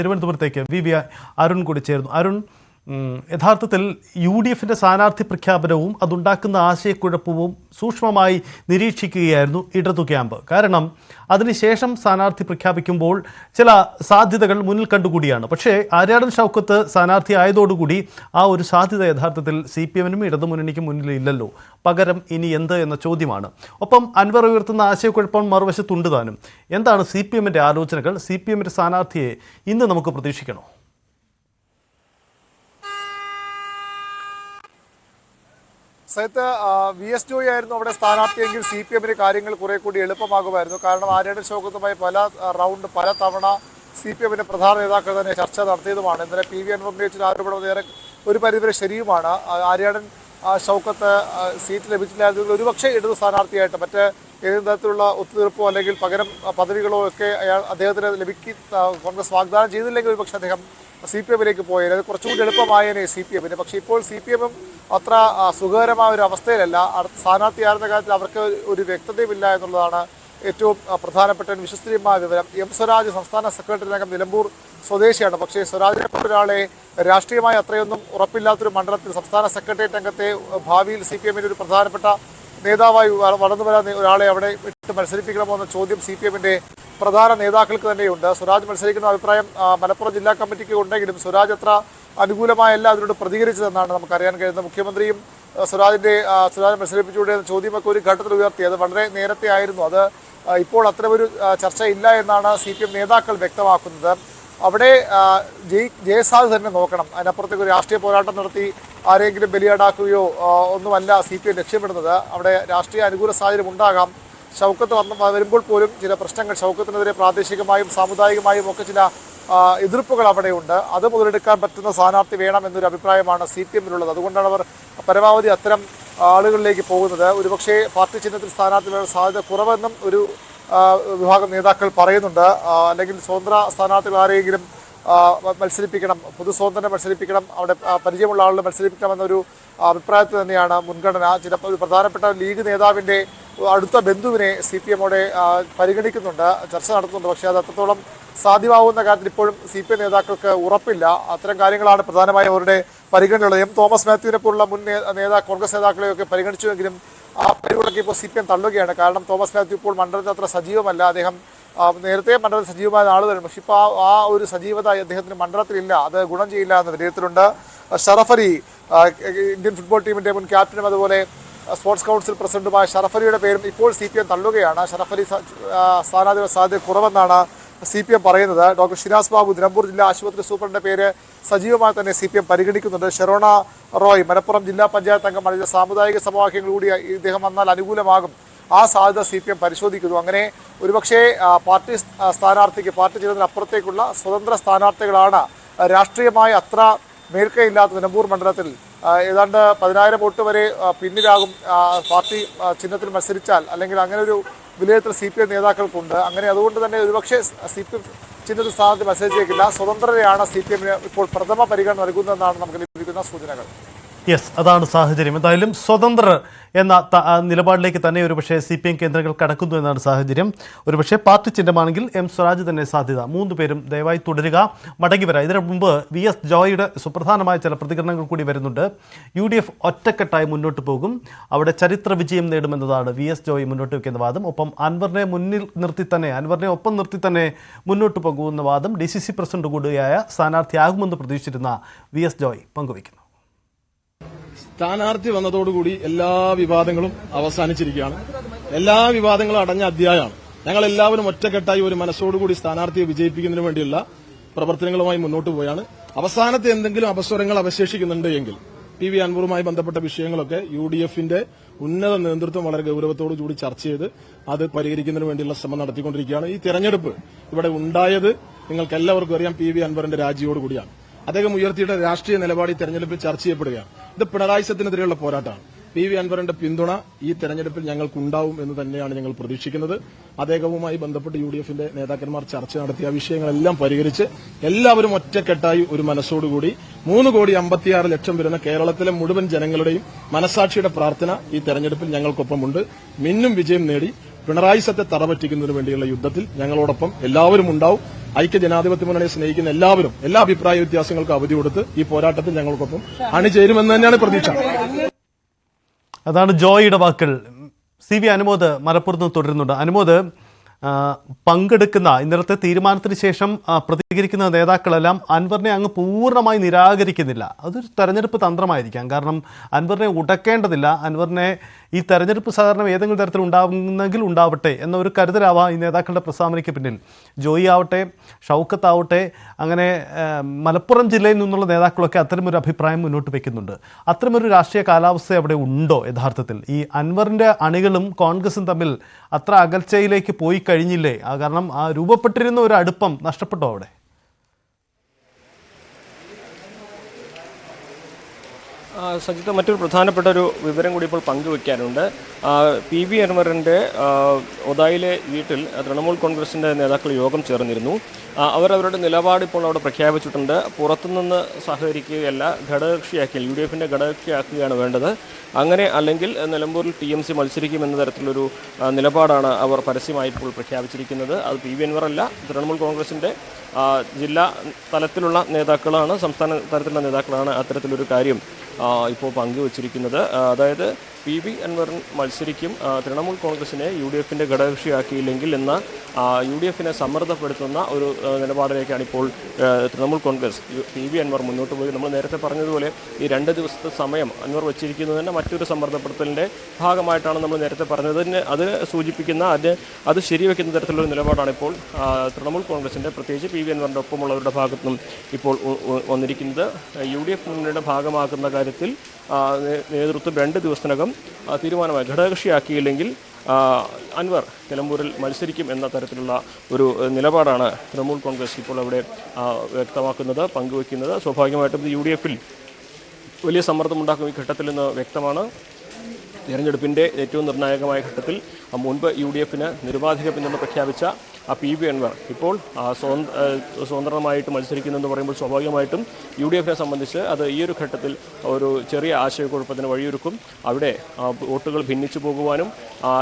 തിരുവനന്തപുരത്തേക്ക്. V V Arun കൂടി ചേരുന്നു. അരുൺ യഥാർത്ഥത്തിൽ യു ഡി എഫിന്റെ സ്ഥാനാർത്ഥി പ്രഖ്യാപനവും അതുണ്ടാക്കുന്ന ആശയക്കുഴപ്പവും സൂക്ഷ്മമായി നിരീക്ഷിക്കുകയായിരുന്നു ഇടതു ക്യാമ്പ്. കാരണം അതിനുശേഷം സ്ഥാനാർത്ഥി പ്രഖ്യാപിക്കുമ്പോൾ ചില സാധ്യതകൾ മുന്നിൽ കണ്ടുകൂടിയാണ്. പക്ഷേ ആര്യാടൻ ഷൗക്കത്ത് സ്ഥാനാർത്ഥി ആയതോടുകൂടി ആ ഒരു സാധ്യത യഥാർത്ഥത്തിൽ സി പി എമ്മിനും ഇടതുമുന്നണിക്കും മുന്നിൽ ഇല്ലല്ലോ പകരം ഇനി എന്ത് എന്ന ചോദ്യമാണ്. ഒപ്പം അൻവർ ഉയർത്തുന്ന ആശയക്കുഴപ്പം മറുവശത്തുണ്ട് താനും. എന്താണ് സി പി എമ്മിന്റെ ആലോചനകൾ? സി പി എമ്മിന്റെ സ്ഥാനാർത്ഥിയെ ഇന്ന് നമുക്ക് പ്രതീക്ഷിക്കണോ? സയത്ത് വി എസ് ജോയി ആയിരുന്നു അവിടെ സ്ഥാനാർത്ഥിയെങ്കിൽ സി പി എമ്മിന് കാര്യങ്ങൾ കുറെ കൂടി എളുപ്പമാകുമായിരുന്നു. കാരണം ആര്യയുടെ ശോകത്തുമായി പല റൗണ്ട് പല തവണ സി പി എമ്മിന്റെ പ്രധാന നേതാക്കൾ തന്നെ ചർച്ച നടത്തിയതുമാണ്. ഇന്നലെ പി വി ഉന്നയിച്ച ആരോപണം ഏറെ ഒരു പരിധിവരെ ശരിയുമാണ്. ആര്യാടൻ ശൗക്കത്ത് സീറ്റ് ലഭിച്ചില്ലായിരുന്നെങ്കിൽ ഒരുപക്ഷെ ഇടതു സ്ഥാനാർത്ഥിയായിട്ട് മറ്റ് ഏതെങ്കിലും തരത്തിലുള്ള ഒത്തുതീർപ്പോ അല്ലെങ്കിൽ പകരം പദവികളോ ഒക്കെ അയാൾ അദ്ദേഹത്തിന് ലഭിക്കി കോൺഗ്രസ് വാഗ്ദാനം ചെയ്തില്ലെങ്കിൽ ഒരുപക്ഷെ അദ്ദേഹം സി പി എമ്മിലേക്ക് പോയത് അത് കുറച്ചുകൂടി എളുപ്പമായേനെ സി പി എമ്മിന് പക്ഷേ ഇപ്പോൾ സി പി എമ്മും അത്ര സുഖകരമായ ഒരു അവസ്ഥയിലല്ല. സ്ഥാനാർത്ഥിയായിരുന്ന കാര്യത്തിൽ അവർക്ക് ഒരു വ്യക്തതയുമില്ല എന്നുള്ളതാണ് ഏറ്റവും പ്രധാനപ്പെട്ട ഒരു വിശ്വസ്തീയമായ വിവരം. എം സ്വരാജ് സംസ്ഥാന സെക്രട്ടറി രംഗം നിലമ്പൂർ സ്വദേശിയാണ്. പക്ഷേ സ്വരാജിനെ ഒരാളെ രാഷ്ട്രീയമായി അത്രയൊന്നും ഉറപ്പില്ലാത്തൊരു മണ്ഡലത്തിൽ സംസ്ഥാന സെക്രട്ടേറിയറ്റ് അംഗത്തെ ഭാവിയിൽ സി പി എമ്മിന്റെ ഒരു പ്രധാനപ്പെട്ട നേതാവായി വളർന്നു വരാൻ ഒരാളെ അവിടെ ഇട്ട് മത്സരിപ്പിക്കണമോ എന്ന ചോദ്യം സി പി എമ്മിന്റെ പ്രധാന നേതാക്കൾക്ക് തന്നെയുണ്ട്. സ്വരാജ് മത്സരിക്കുന്ന അഭിപ്രായം മലപ്പുറം ജില്ലാ കമ്മിറ്റിക്ക് ഉണ്ടെങ്കിലും സ്വരാജ് അത്ര അനുകൂലമായല്ല അതിനോട് പ്രതികരിച്ചതെന്നാണ് നമുക്കറിയാൻ കഴിയുന്നത്. മുഖ്യമന്ത്രിയും സ്വരാജിന്റെ സ്വരാജ് മത്സരിപ്പിച്ചുകൂടെ എന്ന ചോദ്യമൊക്കെ ഒരു ഘട്ടത്തിൽ ഉയർത്തി. അത് വളരെ നേരത്തെ ആയിരുന്നു. അത് ഇപ്പോൾ അത്തരമൊരു ചർച്ച ഇല്ല എന്നാണ് സി പി എം നേതാക്കൾ വ്യക്തമാക്കുന്നത്. അവിടെ ജയ് ജയസാധ്യത തന്നെ നോക്കണം. അതിനപ്പുറത്തേക്ക് ഒരു രാഷ്ട്രീയ പോരാട്ടം നടത്തി ആരെങ്കിലും ബലിയാടാക്കുകയോ ഒന്നുമല്ല സി പി എം ലക്ഷ്യമിടുന്നത്. അവിടെ രാഷ്ട്രീയ അനുകൂല സാഹചര്യം ഉണ്ടാകാം. ഷൗക്കത്ത് വന്ന വരുമ്പോൾ പോലും ചില പ്രശ്നങ്ങൾ ഷൗക്കത്തിനെതിരെ പ്രാദേശികമായും സാമുദായികമായും ഒക്കെ ചില എതിർപ്പുകൾ അവിടെയുണ്ട്. അത് മുതലെടുക്കാൻ പറ്റുന്ന സ്ഥാനാർത്ഥി വേണം എന്നൊരു അഭിപ്രായമാണ് സി പി എമ്മിലുള്ളത് അതുകൊണ്ടാണ് അവർ പരമാവധി അത്തരം ആളുകളിലേക്ക് പോകുന്നത്. ഒരുപക്ഷെ പാർട്ടി ചിഹ്നത്തിൽ സ്ഥാനാർത്ഥി വരാൻ സാധ്യത കുറവെന്നും ഒരു വിഭാഗം നേതാക്കൾ പറയുന്നുണ്ട്. അല്ലെങ്കിൽ സ്വതന്ത്ര സ്ഥാനാർത്ഥികൾ ആരെങ്കിലും മത്സരിപ്പിക്കണം പൊതുസ്വാതന്ത്ര്യം മത്സരിപ്പിക്കണം അവിടെ പരിചയമുള്ള ആളുകൾ മത്സരിപ്പിക്കണം എന്നൊരു അഭിപ്രായത്തിൽ തന്നെയാണ് മുൻഗണന. ചിലപ്പോൾ ഒരു പ്രധാനപ്പെട്ട ലീഗ് നേതാവിന്റെ അടുത്ത ബന്ധുവിനെ സി പി എമ്മോടെ പരിഗണിക്കുന്നുണ്ട് ചർച്ച നടത്തുന്നുണ്ട്. പക്ഷേ അത് അത്രത്തോളം സാധ്യമാവുന്ന കാര്യത്തിൽ ഇപ്പോഴും സി പി എം നേതാക്കൾക്ക് ഉറപ്പില്ല. അത്തരം കാര്യങ്ങളാണ് പ്രധാനമായും അവരുടെ പരിഗണനയുള്ളത് എം. തോമസ് മാത്യുവിനെ പോലുള്ള മുൻ നേതാ കോൺഗ്രസ് നേതാക്കളെയൊക്കെ പരിഗണിച്ചുവെങ്കിലും ആ പരിഗണനയ്ക്ക് ഇപ്പോൾ സി പി എം തള്ളുകയാണ്. കാരണം തോമസ് മാത്യു ഇപ്പോൾ മണ്ഡലത്തിൽ അത്ര സജീവമല്ല. അദ്ദേഹം നേരത്തെ മണ്ഡലത്തിൽ സജീവമായ വരും. പക്ഷെ ഇപ്പോൾ ആ ഒരു സജീവത അദ്ദേഹത്തിന് മണ്ഡലത്തിലില്ല. അത് ഗുണം ചെയ്യില്ല എന്ന വിലയിരുത്തലുണ്ട്. ഷറഫലി ഇന്ത്യൻ ഫുട്ബോൾ ടീമിന്റെ മുൻ ക്യാപ്റ്റനും അതുപോലെ സ്പോർട്സ് കൗൺസിൽ പ്രസിഡന്റുമായ ഷറഫലിയുടെ പേരും ഇപ്പോൾ സി പി എം തള്ളുകയാണ്. ഷറഫലി സ്ഥാനാധിപ സാധ്യത കുറവെന്നാണ് സി പി എം പറയുന്നത്. ഡോക്ടർ ഷിനാസ് ബാബു നിലമ്പൂർ ജില്ലാ ആശുപത്രി സൂപ്രണ്ടിന്റെ പേര് സജീവമായി തന്നെ സി പി എം പരിഗണിക്കുന്നുണ്ട്. ഷെറോണ റോയ് മലപ്പുറം ജില്ലാ പഞ്ചായത്ത് അംഗമാണ് ഇത് സാമുദായിക സമവാക്യങ്ങൾ കൂടി ഇദ്ദേഹം വന്നാൽ അനുകൂലമാകും. ആ സാധ്യത സി പി എം പരിശോധിക്കുന്നു. അങ്ങനെ ഒരുപക്ഷെ പാർട്ടി സ്ഥാനാർത്ഥിക്ക് പാർട്ടി ചിഹ്നത്തിന് അപ്പുറത്തേക്കുള്ള സ്വതന്ത്ര സ്ഥാനാർത്ഥികളാണ് രാഷ്ട്രീയമായി അത്ര മേൽക്കൈയില്ലാത്ത നിലമ്പൂർ മണ്ഡലത്തിൽ ഏതാണ്ട് പതിനായിരം വോട്ട് വരെ പിന്നിലാകും പാർട്ടി ചിഹ്നത്തിൽ മത്സരിച്ചാൽ അല്ലെങ്കിൽ അങ്ങനെ ഒരു വിലയിരുത്തൽ സി പി എം നേതാക്കൾക്കുണ്ട്. അങ്ങനെ അതുകൊണ്ട് തന്നെ ഒരുപക്ഷെ സി പി എം ചിഹ്നത്തിൽ സ്ഥാനത്ത് മത്സരിച്ചേക്കില്ല. സ്വതന്ത്രരെയാണ് സി പി എമ്മിന് ഇപ്പോൾ പ്രഥമ പരിഗണന നൽകുന്നതെന്നാണ് നമുക്ക് ലഭിക്കുന്ന സൂചനകൾ. യെസ് അതാണ് സാഹചര്യം. എന്തായാലും സ്വതന്ത്രർ എന്ന നിലപാടിലേക്ക് തന്നെ ഒരുപക്ഷെ സി പി എം കേന്ദ്രങ്ങൾ കടക്കുന്നു എന്നാണ് സാഹചര്യം. ഒരുപക്ഷെ പാർട്ടി ചിഹ്നമാണെങ്കിൽ എം സ്വരാജ് തന്നെ സാധ്യത. മൂന്ന് പേരും ദയവായി തുടരുക. മടങ്ങി വരാം. ഇതിനു മുമ്പ് വി എസ് ജോയിയുടെ സുപ്രധാനമായ ചില പ്രതികരണങ്ങൾ കൂടി വരുന്നുണ്ട്. യു ഡി എഫ് ഒറ്റക്കെട്ടായി മുന്നോട്ട് പോകും. അവിടെ ചരിത്ര വിജയം നേടുമെന്നതാണ് വി എസ് ജോയി മുന്നോട്ട് വയ്ക്കുന്ന വാദം. ഒപ്പം അൻവറിനെ മുന്നിൽ നിർത്തി തന്നെ അൻവറിനെ ഒപ്പം നിർത്തി തന്നെ മുന്നോട്ട് പോകുമെന്ന വാദം ഡി സി സി പ്രസിഡന്റ് കൂടിയായ സ്ഥാനാർത്ഥിയാകുമെന്ന് പ്രതീക്ഷിച്ചിരുന്ന വി എസ് ജോയ് പങ്കുവയ്ക്കുന്നു. സ്ഥാനാർത്ഥി വന്നതോടുകൂടി എല്ലാ വിവാദങ്ങളും അവസാനിച്ചിരിക്കുകയാണ്. എല്ലാ വിവാദങ്ങളും അടഞ്ഞ അധ്യായമാണ്. ഞങ്ങൾ എല്ലാവരും ഒറ്റക്കെട്ടായി ഒരു മനസ്സോടുകൂടി സ്ഥാനാർത്ഥിയെ വിജയിപ്പിക്കുന്നതിന് വേണ്ടിയുള്ള പ്രവർത്തനങ്ങളുമായി മുന്നോട്ട് പോയാണ്. അവസാനത്തെ എന്തെങ്കിലും അപസ്വരങ്ങൾ അവശേഷിക്കുന്നുണ്ടെങ്കിൽ പി വി അൻവറുമായി ബന്ധപ്പെട്ട വിഷയങ്ങളൊക്കെ യു ഡി എഫിന്റെ ഉന്നത നേതൃത്വം വളരെ ഗൌരവത്തോടു കൂടി ചർച്ച ചെയ്ത് അത് പരിഹരിക്കുന്നതിന് വേണ്ടിയുള്ള ശ്രമം നടത്തിക്കൊണ്ടിരിക്കുകയാണ്. ഈ തെരഞ്ഞെടുപ്പ് ഇവിടെ ഉണ്ടായത് നിങ്ങൾക്ക് എല്ലാവർക്കും അറിയാം. പി വി അൻവറിന്റെ രാജിയോടുകൂടിയാണ്. അദ്ദേഹം ഉയർത്തിയിട്ട് രാഷ്ട്രീയ നിലപാട് തെരഞ്ഞെടുപ്പിൽ ചർച്ച ചെയ്യപ്പെടുകയാണ്. ഇത് പിണറായി സത്തിനെതിരെയുള്ള പോരാട്ടമാണ്. പി വി അൻവറിന്റെ പിന്തുണ ഈ തെരഞ്ഞെടുപ്പിൽ ഞങ്ങൾക്കുണ്ടാവും എന്ന് തന്നെയാണ് ഞങ്ങൾ പ്രതീക്ഷിക്കുന്നത്. അദ്ദേഹവുമായി ബന്ധപ്പെട്ട് യു ഡി എഫിന്റെ നേതാക്കന്മാർ ചർച്ച നടത്തിയ വിഷയങ്ങളെല്ലാം പരിഹരിച്ച് എല്ലാവരും ഒറ്റക്കെട്ടായി ഒരു മനസ്സോടുകൂടി മൂന്ന് കോടി അമ്പത്തിയാറ് ലക്ഷം വരുന്ന കേരളത്തിലെ മുഴുവൻ ജനങ്ങളുടെയും മനസാക്ഷിയുടെ പ്രാർത്ഥന ഈ തെരഞ്ഞെടുപ്പിൽ ഞങ്ങൾക്കൊപ്പമുണ്ട്. മിന്നും വിജയം നേടി. പിണറായി സത്തെ തറപറ്റിക്കുന്നതിന് വേണ്ടിയുള്ള യുദ്ധത്തിൽ ഞങ്ങളോടൊപ്പം എല്ലാവരും ഉണ്ടാവും. ഐക്യ ജനാധിപത്യ മുന്നണിയെ സ്നേഹിക്കുന്ന എല്ലാവരും എല്ലാ അഭിപ്രായ വ്യത്യാസങ്ങൾക്കും അവധി കൊടുത്ത് ഈ പോരാട്ടത്തിൽ ഞങ്ങൾക്കൊപ്പം അണിചേരുമെന്ന് തന്നെയാണ് പ്രതീക്ഷ. അതാണ് ജോയിയുടെ വാക്കുകൾ സി വി അനുമോദ് മലപ്പുറത്ത് തുടരുന്നുണ്ട്. അനുമോദ് പങ്കെടുക്കുന്ന ഇന്നലത്തെ തീരുമാനത്തിന് ശേഷം പ്രതികരിക്കുന്ന നേതാക്കളെല്ലാം അൻവറിനെ അങ്ങ് പൂർണമായി നിരാകരിക്കുന്നില്ല. അതൊരു തെരഞ്ഞെടുപ്പ് തന്ത്രമായിരിക്കാം. കാരണം അൻവറിനെ ഉടക്കേണ്ടതില്ല. അൻവറിനെ ഈ തെരഞ്ഞെടുപ്പ് സഹകരണം ഏതെങ്കിലും തരത്തിൽ ഉണ്ടാകുന്നെങ്കിൽ ഉണ്ടാവട്ടെ എന്ന ഒരു കരുതലാവാം ഈ നേതാക്കളുടെ പ്രസ്താവനയ്ക്ക് പിന്നിൽ. ജോയി ആവട്ടെ ഷൗക്കത്ത് ആവട്ടെ അങ്ങനെ മലപ്പുറം ജില്ലയിൽ നിന്നുള്ള നേതാക്കളൊക്കെ അത്തരമൊരു അഭിപ്രായം മുന്നോട്ട് വയ്ക്കുന്നുണ്ട് അത്തരമൊരു രാഷ്ട്രീയ കാലാവസ്ഥ അവിടെ ഉണ്ടോ യഥാർത്ഥത്തിൽ? ഈ അൻവറിന്റെ അണികളും കോൺഗ്രസും തമ്മിൽ അത്ര അകൽച്ചയിലേക്ക് പോയി കഴിഞ്ഞില്ലേ? ആ കാരണം ആ രൂപപ്പെട്ടിരുന്ന ഒരു അടുപ്പം നഷ്ടപ്പെട്ടോ അവിടെ ആ, സജിത്ത് മറ്റൊരു പ്രധാനപ്പെട്ട ഒരു വിവരം കൂടി ഇപ്പോൾ പങ്കുവയ്ക്കാനുണ്ട് പി വി അൻവറിന്റെ ഒതായിലെ വീട്ടിൽ തൃണമൂൽ കോൺഗ്രസിന്റെ നേതാക്കൾ യോഗം ചേർന്നിരുന്നു. അവർ അവരുടെ നിലപാട് ഇപ്പോൾ അവിടെ പ്രഖ്യാപിച്ചിട്ടുണ്ട്. പുറത്തുനിന്ന് സഹകരിക്കുകയല്ല ഘടകകക്ഷിയാക്കി യു ഡി എഫിന്റെ ഘടകകക്ഷിയാക്കുകയാണ് വേണ്ടത്. അങ്ങനെ അല്ലെങ്കിൽ നിലമ്പൂരിൽ ടി എം സി മത്സരിക്കും എന്ന തരത്തിലൊരു നിലപാടാണ് അവർ പരസ്യമായി ഇപ്പോൾ പ്രഖ്യാപിച്ചിരിക്കുന്നത്. അത് പി വി അൻവറല്ല തൃണമൂൽ കോൺഗ്രസിന്റെ ജില്ലാ തലത്തിലുള്ള നേതാക്കളാണ് സംസ്ഥാന തലത്തിലുള്ള നേതാക്കളാണ് അത്തരത്തിലൊരു കാര്യം. ഇപ്പോൾ പങ്കുവച്ചിരിക്കുന്നത്. അതായത് പി വി അൻവറിൻ മത്സരിക്കും. തൃണമൂൽ കോൺഗ്രസിനെ യു ഡി എഫിന്റെ ഘടകകക്ഷിയാക്കിയില്ലെങ്കിൽ എന്ന യു ഡി എഫിനെ സമ്മർദ്ദപ്പെടുത്തുന്ന ഒരു നിലപാടിലേക്കാണ് ഇപ്പോൾ തൃണമൂൽ കോൺഗ്രസ്. പി വി അൻവർ മുന്നോട്ട് പോയി. നമ്മൾ നേരത്തെ പറഞ്ഞതുപോലെ ഈ രണ്ട് ദിവസത്തെ സമയം അൻവർ വച്ചിരിക്കുന്നത് തന്നെ മറ്റൊരു സമ്മർദ്ദപ്പെടുത്തലിന്റെ ഭാഗമായിട്ടാണ് നമ്മൾ നേരത്തെ പറഞ്ഞത്. അത് സൂചിപ്പിക്കുന്ന അത് അത് ശരിവെക്കുന്ന തരത്തിലുള്ള നിലപാടാണ് ഇപ്പോൾ തൃണമൂൽ കോൺഗ്രസിന്റെ പ്രത്യേകിച്ച് പി വി അൻവറിന്റെ ഒപ്പമുള്ളവരുടെ ഭാഗത്തു നിന്നും ഇപ്പോൾ വന്നിരിക്കുന്നത് യു ഡി എഫ് മുന്നണിയുടെ ഭാഗമാക്കുന്ന കാര്യത്തിൽ നേതൃത്വം രണ്ട് ദിവസത്തിനകം ആ, തീരുമാനമായി ഘടകകക്ഷിയാക്കിയില്ലെങ്കിൽ അൻവർ നിലമ്പൂരിൽ മത്സരിക്കും എന്ന തരത്തിലുള്ള ഒരു നിലപാടാണ് തൃണമൂൽ കോൺഗ്രസ് ഇപ്പോൾ അവിടെ വ്യക്തമാക്കുന്നത് പങ്കുവയ്ക്കുന്നത്. സ്വാഭാവികമായിട്ടും യു ഡി എഫിൽ വലിയ സമ്മർദ്ദമുണ്ടാക്കും ഈ ഘട്ടത്തിൽ നിന്ന് വ്യക്തമാണ്. തിരഞ്ഞെടുപ്പിന്റെ ഏറ്റവും നിർണായകമായ ഘട്ടത്തിൽ മുൻപ് യു ഡി എഫിന് നിരുപാധിക പിന്തുണ പ്രഖ്യാപിച്ച പി വി അൻവർ ഇപ്പോൾ ആ, സ്വതന്ത്ര ആ, സ്വതന്ത്രമായിട്ട് മത്സരിക്കുന്നതെന്ന് പറയുമ്പോൾ സ്വാഭാവികമായിട്ടും യു ഡി എഫിനെ സംബന്ധിച്ച് അത് ഈ ഒരു ഘട്ടത്തിൽ ഒരു ചെറിയ ആശയക്കുഴപ്പത്തിന് വഴിയൊരുക്കും അവിടെ ആ, വോട്ടുകൾ ഭിന്നിച്ചു പോകുവാനും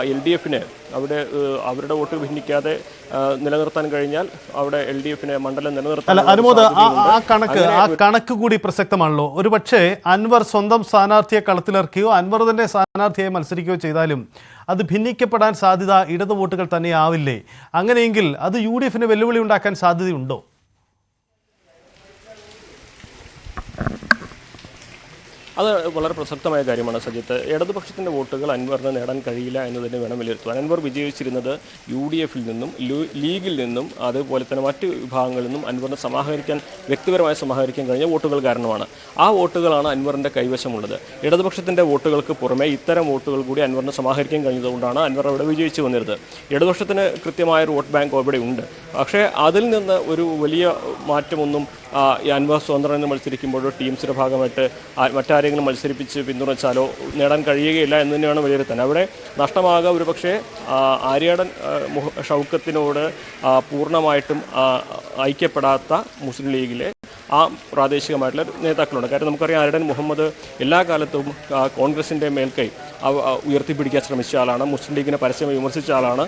എൽ ഡി എഫിന് അവിടെ അവരുടെ വോട്ട് ഭിന്നിക്കാതെ ആ, നിലനിർത്താൻ കഴിഞ്ഞാൽ അവിടെ എൽ ഡി എഫിനെ മണ്ഡലം നിലനിർത്താൻ അനുമോദ് ആ- ആ. കണക്ക് ആ കണക്ക് കൂടി പ്രസക്തമാണല്ലോ ഒരുപക്ഷെ അൻവർ സ്വന്തം സ്ഥാനാർത്ഥിയെ കളത്തിലിറക്കുകയോ അൻവർ തന്നെ സ്ഥാനാർത്ഥിയായി മത്സരിക്കുകയോ ചെയ്താലും അത് ഭിന്നിക്കപ്പെടാൻ സാധ്യത ഇടതു വോട്ടുകൾ തന്നെ ആവില്ലേ അങ്ങനെയെങ്കിൽ അത് യു ഡി എഫിന് വെല്ലുവിളി ഉണ്ടാക്കാൻ സാധ്യതയുണ്ടോ? അത് വളരെ പ്രസക്തമായ കാര്യമാണ് സജിത്ത്. ഇടതുപക്ഷത്തിന്റെ വോട്ടുകൾ അൻവറിന് നേടാൻ കഴിയില്ല എന്ന് തന്നെ വേണം വിലയിരുത്തുവാൻ. അൻവർ വിജയിച്ചിരുന്നത് യു ഡി എഫിൽ നിന്നും ലീഗിൽ നിന്നും അതുപോലെ തന്നെ മറ്റ് വിഭാഗങ്ങളിൽ നിന്നും അൻവറിനെ സമാഹരിക്കാൻ വ്യക്തിപരമായി സമാഹരിക്കാൻ കഴിഞ്ഞ വോട്ടുകൾ കാരണമാണ്. ആ വോട്ടുകളാണ് അൻവറിന്റെ കൈവശമുള്ളത്. ഇടതുപക്ഷത്തിന്റെ വോട്ടുകൾക്ക് പുറമെ ഇത്തരം വോട്ടുകൾ കൂടി അൻവറിനെ സമാഹരിക്കാൻ കഴിഞ്ഞതുകൊണ്ടാണ് അൻവർ അവിടെ വിജയിച്ചു വന്നിരുന്നത്. ഇടതുപക്ഷത്തിന് കൃത്യമായ ഒരു വോട്ട് ബാങ്ക് അവിടെ ഉണ്ട്. പക്ഷേ അതിൽ നിന്ന് ഒരു വലിയ മാറ്റമൊന്നും അൻവർ സ്വതന്ത്രന് മത്സരിക്കുമ്പോൾ ടീംസിന്റെ ഭാഗമായിട്ട് മറ്റാരെങ്കിലും മത്സരിപ്പിച്ച് പിന്തുണച്ചാലോ നേടാൻ കഴിയുകയില്ല എന്ന് തന്നെയാണ് വിലയിരുത്താൻ അവിടെ നഷ്ടമാകുക ഒരുപക്ഷെ പക്ഷേ ആര്യാടൻ ഷൗക്കത്തിനോട് പൂർണമായിട്ടും ഐക്യപ്പെടാത്ത മുസ്ലിം ലീഗിലെ ആ പ്രാദേശികമായിട്ടുള്ള നേതാക്കളുണ്ട്. കാര്യം നമുക്കറിയാം ആര്യാടൻ മുഹമ്മദ് എല്ലാ കാലത്തും കോൺഗ്രസിന്റെ മേൽക്കൈ ഉയർത്തിപ്പിടിക്കാൻ ശ്രമിച്ച ആളാണ്. മുസ്ലിം ലീഗിനെ പരസ്യമായി വിമർശിച്ച ആളാണ്.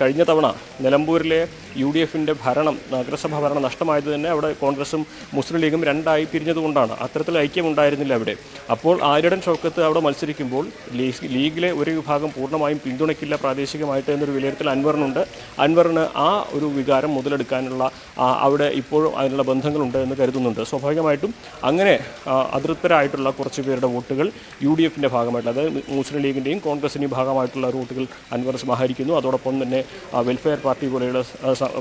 കഴിഞ്ഞ തവണ നിലമ്പൂരിലെ യു ഡി എഫിന്റെ ഭരണം നഗരസഭ ഭരണം നഷ്ടമായത് തന്നെ അവിടെ കോൺഗ്രസും മുസ്ലിം ലീഗും രണ്ടായി പിരിഞ്ഞതുകൊണ്ടാണ്. അത്തരത്തിൽ ഐക്യം ഉണ്ടായിരുന്നില്ല അവിടെ. അപ്പോൾ ആര്യടൻ ഷൗക്കത്ത് അവിടെ മത്സരിക്കുമ്പോൾ ലീഗിലെ ഒരു വിഭാഗം പൂർണമായും പിന്തുണയ്ക്കില്ല പ്രാദേശികമായിട്ട് എന്നൊരു വിലയിരുത്തൽ അൻവറിനുണ്ട്. അൻവറിന് ആ ഒരു വികാരം മുതലെടുക്കാനുള്ള അവിടെ ഇപ്പോഴും അതിനുള്ള ബന്ധങ്ങളുണ്ട് എന്ന് കരുതുന്നുണ്ട്. സ്വാഭാവികമായിട്ടും അങ്ങനെ അതൃപ്തരായിട്ടുള്ള കുറച്ച് പേരുടെ വോട്ടുകൾ യു ഡി എഫിന്റെ ഭാഗമായിട്ടുള്ള അതായത് മുസ്ലിം ലീഗിന്റെയും കോൺഗ്രസിന്റെയും ഭാഗമായിട്ടുള്ള റൂട്ടുകൾ അൻവർ സമാഹരിക്കുന്നു. അതോടൊപ്പം തന്നെ വെൽഫെയർ പാർട്ടി പോലെയുള്ള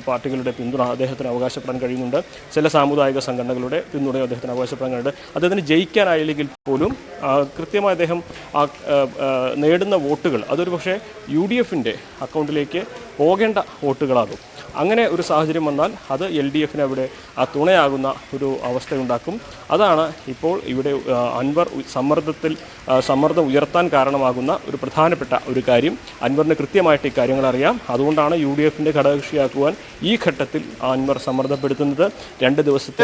പാർട്ടികളുടെ പിന്തുണ അദ്ദേഹത്തിന് അവകാശപ്പെടാൻ കഴിയുന്നുണ്ട്. ചില സാമുദായിക സംഘടനകളുടെ പിന്തുണയും അദ്ദേഹത്തിന് അവകാശപ്പെടാൻ കഴിയുന്നുണ്ട്. അദ്ദേഹത്തിന് ജയിക്കാനായില്ലെങ്കിൽ പോലും കൃത്യമായി അദ്ദേഹം നേടുന്ന വോട്ടുകൾ അതൊരു പക്ഷേ യു ഡി എഫിന്റെ അക്കൗണ്ടിലേക്ക് പോകേണ്ട വോട്ടുകളാകും. അങ്ങനെ ഒരു സാഹചര്യം വന്നാൽ അത് എൽ ഡി എഫിന് അവിടെ ആ തുണയാകുന്ന ഒരു അവസ്ഥയുണ്ടാക്കും. അതാണ് ഇപ്പോൾ ഇവിടെ അൻവർ സമ്മർദ്ദത്തിൽ സമ്മർദ്ദം ഉയർത്താൻ കാരണമാകുന്ന ഒരു പ്രധാനപ്പെട്ട ഒരു കാര്യം. അൻവറിന് കൃത്യമായിട്ട് ഇക്കാര്യങ്ങൾ കാര്യങ്ങൾ അറിയാം. അതുകൊണ്ടാണ് യു ഡി എഫിന്റെ ഘടകകക്ഷിയാക്കുവാൻ ഈ ഘട്ടത്തിൽ അൻവർ സമ്മർദ്ദപ്പെടുത്തുന്നത്. രണ്ട് ദിവസത്തെ